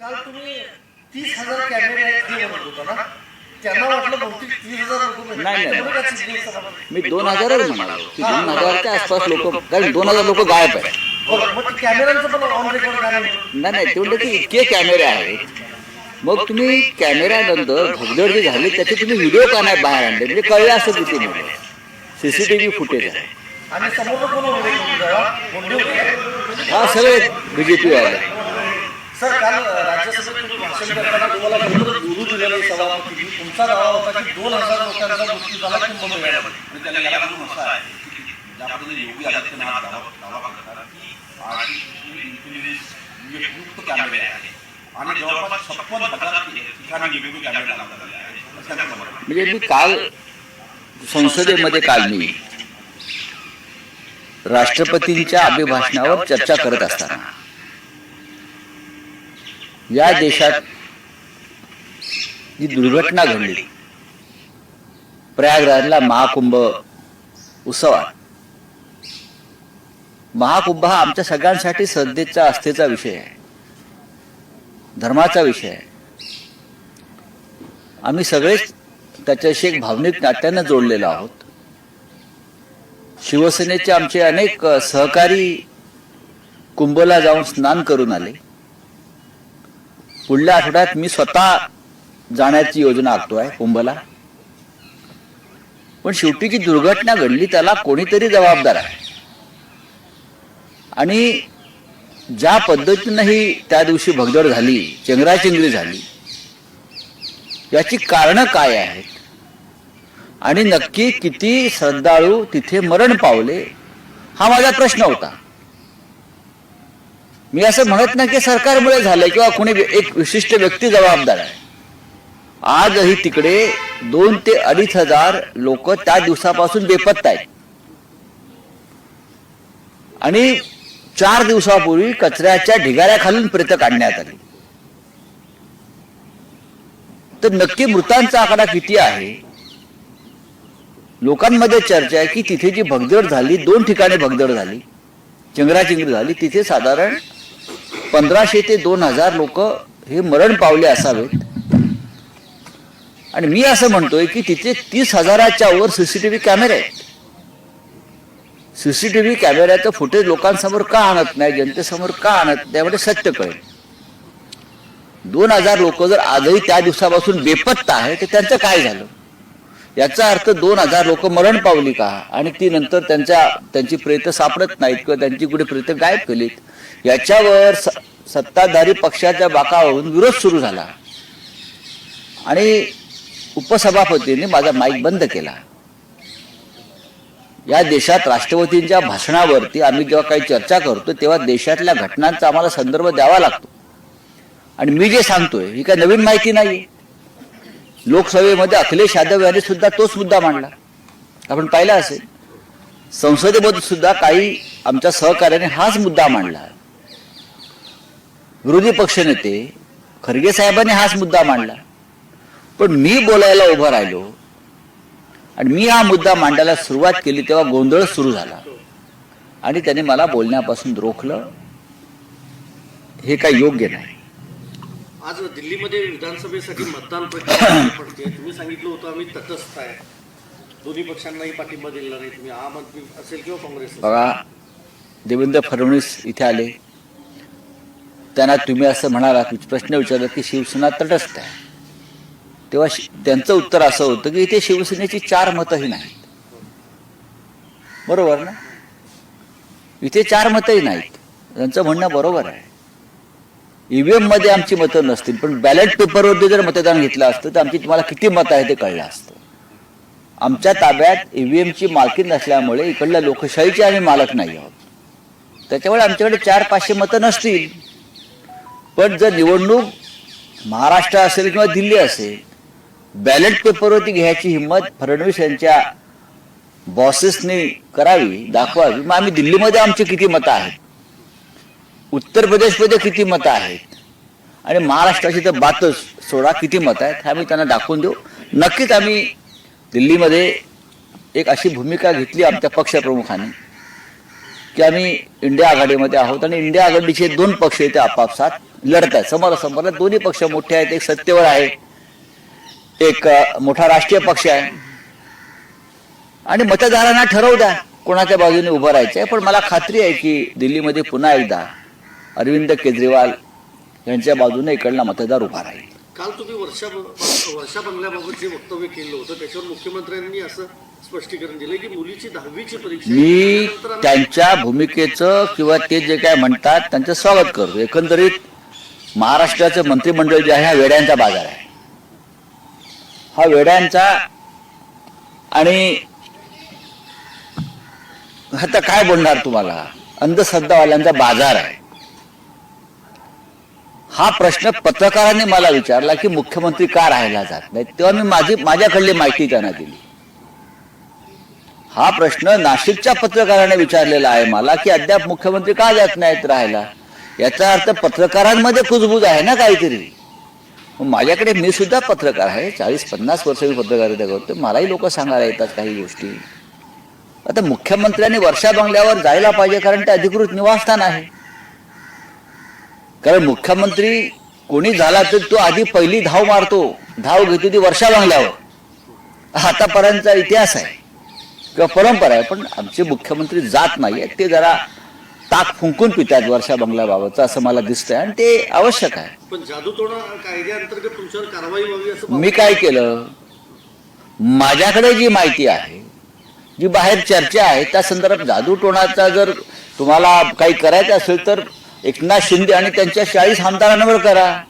काल तुम्ही तीस हजार कॅमेरे म्हणत होता ना? त्यांना वाटलं बहुतेक तीस हजार लोक भेटले. नाही, नाही. एवढं का चिडले सर? मी दोन हजारच म्हणालो. की दोन हजारच्या आसपास लोक कारण दोन हजार लोक गायब आहेत. बरं, मग ते कॅमेऱ्यांचं पण ऑन रेकॉर्ड गाणं नाही नाही ते म्हणलं की इतके कॅमेरे आहेत. मग तुम्ही कॅमेऱ्यानंतर भगदड जी झाली त्याचे तुम्ही व्हिडिओ का नाही बाहेर आणले? म्हणजे कळलं असं किती म्हणजे सीसीटीव्ही फुटेज आहे. आणि समोर कोण होते मुंडे होते हा सगळे बीजेपी वाले. सर काल अ, राज्यसभेत तुम्ही भाषण करताना तुम्हाला खरोखर गुरु दिलेलं सभापती तुमचा दावा होता की दोन हजार लोकांचा मृत्यू झाला कुंभमेळ्यामध्ये. आणि त्याला याला म्हणून असं आहे की ज्या पद्धतीने योगी आदित्यनाथ दावा दावा करतात की आर्टिफिशियल इंटेलिजन्स म्हणजे कॅमेरे आणि जवळपास छप्पन हजार ठिकाणी कॅमेरे आहेत. आहे. म्हणजे मी काल संसदेमध्ये काल मी राष्ट्रपतींच्या अभिभाषणावर चर्चा करत असताना. या देशात जी दुर्घटना घडली प्रयागराजला महाकुंभ उत्सवात महाकुंभ हा आमच्या सगळ्यांसाठी श्रद्धेचा आस्थेचा विषय आहे. धर्माचा विषय आहे. आम्ही सगळेच त्याच्याशी एक भावनिक नात्यानं जोडलेलो आहोत. शिवसेनेचे आमचे अनेक सहकारी कुंभला जाऊन स्नान करून आले. पुढल्या आठवड्यात मी स्वतः जाण्याची योजना आखतोय कुंभला. पण शेवटी जी दुर्घटना घडली त्याला कोणीतरी जबाबदार आहे. आणि ज्या पद्धतीनं ही त्या दिवशी भगदड झाली चेंगराचेंगरी झाली याची कारणं काय आहेत? आणि नक्की किती श्रद्धाळू तिथे मरण पावले हा माझा प्रश्न होता. मी असं म्हणत नाही की सरकारमुळे झालंय किंवा कोणी एक विशिष्ट व्यक्ती जबाबदार आहे. आजही तिकडे दोन ते अडीच हजार लोक त्या दिवसापासून बेपत्ता आहेत. आणि चार दिवसापूर्वी कचऱ्याच्या ढिगाऱ्याखालून प्रेत काढण्यात आली. तर नक्की मृतांचा आकडा किती आहे? लोकांमध्ये चर्चा आहे की तिथे जी भगदड झाली दोन ठिकाणी भगदड झाली. चिंगराचिंगरी झाली तिथे साधारण पंधराशे ते दोन हजार लोक हे मरण पावले असावेत. आणि मी असं म्हणतोय की तिथे तीस हजाराच्या वर सीसीटीव्ही कॅमेरे आहेत. सीसीटीव्ही कॅमेऱ्याचं फुटेज लोकांसमोर का आणत नाही जनतेसमोर का आणत नाही त्यामध्ये सत्य कळेल. दोन हजार लोक जर आजही त्या दिवसापासून बेपत्ता आहे तर त्यांचं काय झालं? याचा अर्थ दोन हजार लोक मरण पावली का? आणि ती नंतर त्यांच्या त्यांची प्रेत सापडत नाहीत किंवा त्यांची कुठे प्रेत गायब केलीत? याच्यावर स- सत्ताधारी पक्षाच्या बाकावरून विरोध सुरू झाला. आणि उपसभापतींनी माझा माईक बंद केला. या देशात राष्ट्रपतींच्या भाषणावरती आम्ही जेव्हा काही चर्चा करतो तेव्हा देशातल्या घटनांचा आम्हाला संदर्भ द्यावा लागतो. आणि मी जे सांगतोय ही काही नवीन माहिती नाही लोकसभेमध्ये अखिलेश यादव यांनी सुद्धा तोच मुद्दा मांडला. आपण पाहिला असेल. संसदेमध्ये सुद्धा काही आमच्या सहकार्याने हाच मुद्दा मांडला. विरोधी पक्षनेते खरगे साहेबांनी हाच मुद्दा मांडला. पण मी बोलायला उभं राहिलो आणि मी हा मुद्दा मांडायला सुरुवात केली तेव्हा गोंधळ सुरू झाला. आणि त्याने मला बोलण्यापासून रोखलं. हे काही योग्य नाही. आज दिल्लीमध्ये विधानसभेसाठी मतदान प्रक्रिया पडते. तुम्ही सांगितलं होतं आम्ही तटस्थ आहे. दोन्ही पक्षांनाही पाठिंबा दिलेला नाही. तुम्ही आम आदमी असेल किंवा काँग्रेस बघा देवेंद्र फडणवीस इथे आले. त्यांना तुम्ही असं म्हणाला प्रश्न विचारला की शिवसेना तटस्थ आहे. तेव्हा त्यांचं उत्तर असं होतं की इथे शिवसेनेची चार मतंही नाहीत. बरोबर ना? इथे चार मतंही नाहीत. त्यांचं म्हणणं बरोबर आहे. ईव्हीएममध्ये आमची मतं नसतील पण बॅलेट पेपरवरती जर मतदान घेतलं असतं तर आमची तुम्हाला किती मतं आहे ते कळलं असतं. आमच्या ताब्यात ईव्हीएमची मालकी नसल्यामुळे इकडल्या लोकशाहीचे आम्ही मालक नाही आहोत. त्याच्यामुळे आमच्याकडे चार पाचशे मतं नसतील. पण जर निवडणूक महाराष्ट्र असेल किंवा दिल्ली असेल बॅलेट पेपरवरती घ्यायची हिंमत फडणवीस यांच्या बॉसेसने करावी दाखवावी. मग आम्ही दिल्लीमध्ये आमची किती मतं आहेत? उत्तर प्रदेशमध्ये किती मतं आहेत? आणि महाराष्ट्राची तर बातच सोडा किती मतं आहेत? हे आम्ही त्यांना दाखवून देऊ. नक्कीच आम्ही दिल्लीमध्ये एक अशी भूमिका घेतली आमच्या पक्षप्रमुखाने की आम्ही इंडिया आघाडीमध्ये आहोत आणि इंडिया आघाडीचे दोन पक्ष इथे आपापसात लढत आहेत. समोरासमोर दोन्ही पक्ष मोठे आहेत. एक सत्तेवर आहे एक मोठा राष्ट्रीय पक्ष आहे. आणि मतदारांना ठरवू द्या कोणाच्या बाजूने उभं राहायचं आहे पण मला खात्री आहे की दिल्लीमध्ये पुन्हा एकदा अरविंद केजरीवाल यांच्या बाजूने इकडला मतदार उभा राहील. काल तुम्ही वर्षा वर्षा बंगल्याबाबत जे वक्तव्य केलं होतं त्याच्यावर मुख्यमंत्र्यांनी असं स्पष्टीकरण दिलं की मुलीची दहावीची परीक्षा. मी त्यांच्या भूमिकेचं किंवा ते जे काय म्हणतात त्यांचं स्वागत करतो. एकंदरीत महाराष्ट्राचं मंत्रिमंडळ जे आहे हा वेड्यांचा बाजार आहे. हा वेड्यांचा आणि आता काय बोलणार तुम्हाला? अंधश्रद्धावाल्यांचा बाजार आहे. हा प्रश्न पत्रकारांनी मला विचारला की मुख्यमंत्री का राहायला जात नाही तेव्हा मी माझी माझ्याकडली माहिती त्यांना दिली. हा प्रश्न नाशिकच्या पत्रकाराने विचारलेला आहे मला की अद्याप मुख्यमंत्री का जात नाहीत राहायला? याचा अर्थ पत्रकारांमध्ये कुजबूज आहे ना काहीतरी. माझ्याकडे मी सुद्धा पत्रकार आहे. चाळीस पन्नास वर्ष मी पत्रकारिता करतो मलाही लोक सांगायला येतात काही गोष्टी. आता मुख्यमंत्र्यांनी वर्षा बंगल्यावर जायला पाहिजे कारण ते अधिकृत निवासस्थान आहे. कारण मुख्यमंत्री कोणी झाला तर तो आधी पहिली धाव मारतो. धाव घेतो ती वर्षा बंगल्यावर. आतापर्यंतचा इतिहास आहे. किंवा परंपरा आहे पण आमचे मुख्यमंत्री जात नाही आहेत ते जरा ताक फुंकून पितात वर्षा बंगल्याबाबतचं असं मला दिसतंय आणि ते आवश्यक आहे. पण जादूटोणा कायद्याअंतर्गत तुमच्यावर कारवाई व्हावी असं मी काय केलं? माझ्याकडे जी माहिती आहे जी बाहेर चर्चा आहे त्या संदर्भात जादूटोणाचा जर तुम्हाला काही करायचं असेल तर एकनाथ शिंदे आणि त्यांच्या चाळीस आमदारांवर करा.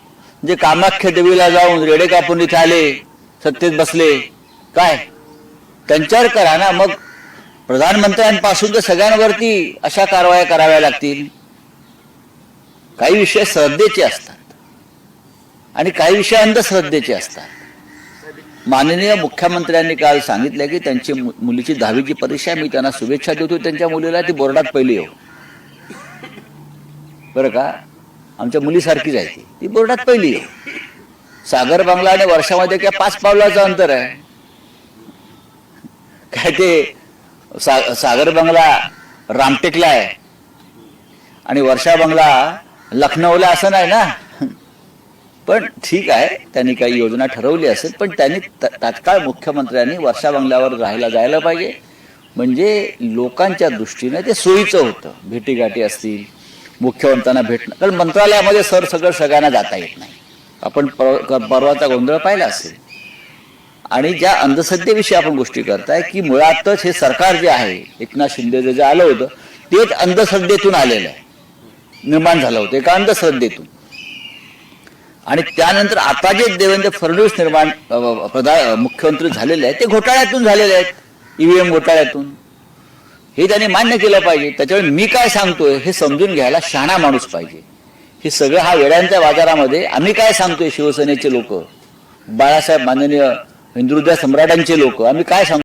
जे कामाख्या देवीला जाऊन रेडे कापून इथे आले सत्तेत बसले. काय? त्यांच्यावर करा ना. मग प्रधानमंत्र्यांपासून तर सगळ्यांवरती अशा कारवाया कराव्या लागतील. काही विषय श्रद्धेचे असतात. आणि काही विषय अंधश्रद्धेचे असतात. माननीय मुख्यमंत्र्यांनी काल सांगितलं की त्यांची मुलीची दहावीची परीक्षा मी त्यांना शुभेच्छा देतो. त्यांच्या मुलीला ती बोर्डात पहिली येऊ बरं का? आमच्या मुलीसारखीच आहे ती. ती बोर्डात पहिली आहे. सागर बांगला आणि वर्षामध्ये काय पाच पावलाचं अंतर आहे. काय ते सा सागर बंगला रामटेकला आहे. आणि वर्षा बंगला लखनौला असं नाही ना? पण ठीक आहे त्यांनी काही योजना ठरवली असेल पण त्यांनी तात्काळ मुख्यमंत्र्यांनी वर्षा बंगल्यावर राहायला जायला पाहिजे. म्हणजे लोकांच्या दृष्टीने ते सोयीचं होतं. भेटीगाठी असतील मुख्यमंत्र्यांना भेटणं कारण मंत्रालयामध्ये सर सगळं सगळ्यांना जाता येत नाही. आपण पर- परवाचा गोंधळ पाहिला असेल. आणि ज्या अंधश्रद्धेविषयी आपण गोष्टी करताय की मुळातच हे सरकार जे आहे एकनाथ शिंदे जे आलं होतं तेच अंधश्रद्धेतून आलेलं आहे. निर्माण झालं होतं एका अंधश्रद्धेतून. आणि त्यानंतर आता जे देवेंद्र फडणवीस निर्माण प्रधान मुख्यमंत्री झालेले आहेत ते घोटाळ्यातून झालेले आहेत. ईव्हीएम घोटाळ्यातून. हे त्यांनी मान्य केलं पाहिजे. त्याच्यामुळे मी काय सांगतोय हे समजून घ्यायला शहाणा माणूस पाहिजे. हे सगळं हा वेड्यांच्या बाजारामध्ये आम्ही काय सांगतोय शिवसेनेचे लोक? बाळासाहेब माननीय हिंदुहृदय सम्राटांचे लोक आम्ही काय सांगतो